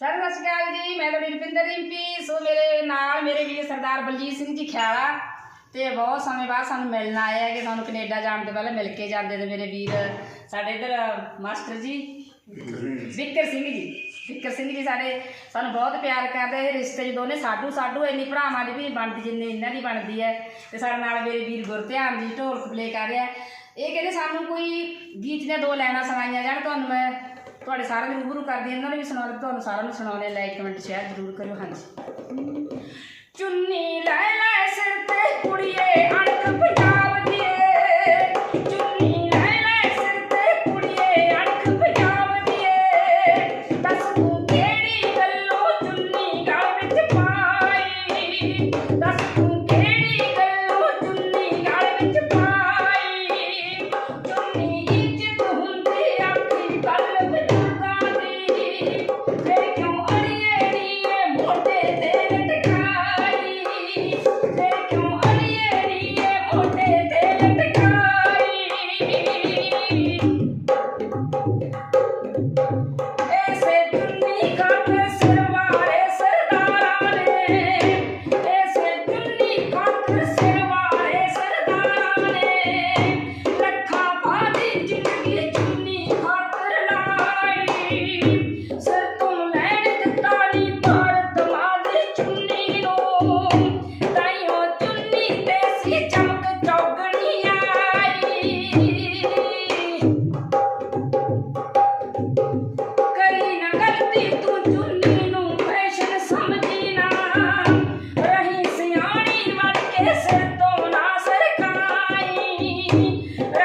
Sir, ਸਤਿ ਸ਼੍ਰੀ ਅਕਾਲ ਜੀ, ਮੈਂ ਤੁਹਾਡੀ ਰੁਪਿੰਦਰ ਰਿੰਪੀ ਸੋ ਮੇਰੇ ਨਾਲ ਮੇਰੇ ਵੀਰ ਸਰਦਾਰ ਬਲਜੀਤ ਸਿੰਘ ਜੀ ਖਿਆਲਾ। ਤੇ ਬਹੁਤ ਸਮੇਂ ਬਾਅਦ ਸਾਨੂੰ ਮਿਲਣ ਆਏ ਆ ਕਿ ਸਾਨੂੰ ਕੈਨੇਡਾ ਜਾਣ ਤੋਂ ਪਹਿਲਾਂ ਮਿਲ ਕੇ ਜਾਂਦੇ ਤੇ ਮੇਰੇ ਵੀਰ। ਸਾਡੇ ਇੱਧਰ ਮਾਸਟਰ ਜੀ, ਵਿਕਰ ਸਿੰਘ ਜੀ, ਵਿਕਰ ਸਿੰਘ ਜੀ ਸਾਡੇ, ਸਾਨੂੰ ਬਹੁਤ ਪਿਆਰ ਕਰਦੇ ਇਹ ਰਿਸ਼ਤੇ ਜੀ ਦੋਨੇ ਸਾਡੂ ਸਾਡੂ ਇੰਨੀ ਭਰਾਵਾਂ ਦੀ ਵੀ ਬਣਦੀ, ਜਿੰਨੀ ਇਹਨਾਂ ਦੀ ਬਣਦੀ ਹੈ। ਤੇ ਸਾਡੇ ਨਾਲ ਮੇਰੇ ਵੀਰ ਗੁਰਧਿਆਨ ਜੀ, ਢੋਲਕ ਪਲੇ ਕਰ ਰਿਹਾ। ਇਹ ਕਹਿੰਦੇ ਸਾਨੂੰ ਕੋਈ ਗੀਤ ਦੀਆਂ ਦੋ ਲਾਈਨਾਂ ਸੁਣਾਈਆਂ ਜਾਣ, ਤੁਹਾਨੂੰ ਮੈਂ ਤੁਹਾਡੇ ਸਾਰਿਆਂ ਨੂੰ ਰੂਬਰੂ ਕਰਦੀ ਹਾਂ, ਇਹਨਾਂ ਨੂੰ ਵੀ ਸੁਣਾ ਦਿੱਤਾ ਤੁਹਾਨੂੰ ਸਾਰਿਆਂ ਨੂੰ ਸੁਣਾਉਣੇ ਲਾਈਕ ਕਮੈਂਟ ਸ਼ੇਅਰ ਜ਼ਰੂਰ ਕਰਿਓ। ਹਾਂਜੀ। ਚੁੰਨੀ ਲੈ ਲੈ ਸਿਰ ਤੇ ਕੁੜੀਏ ਅਣਖ ਪੰਜਾਬ ਦੀਏ ਚੁੰਨੀ ਲੈ ਲੈ ਦੀ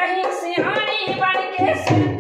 ਰਹੀ ਸਿਆਣੀ ਬਣ ਕੇ ਸਿਰ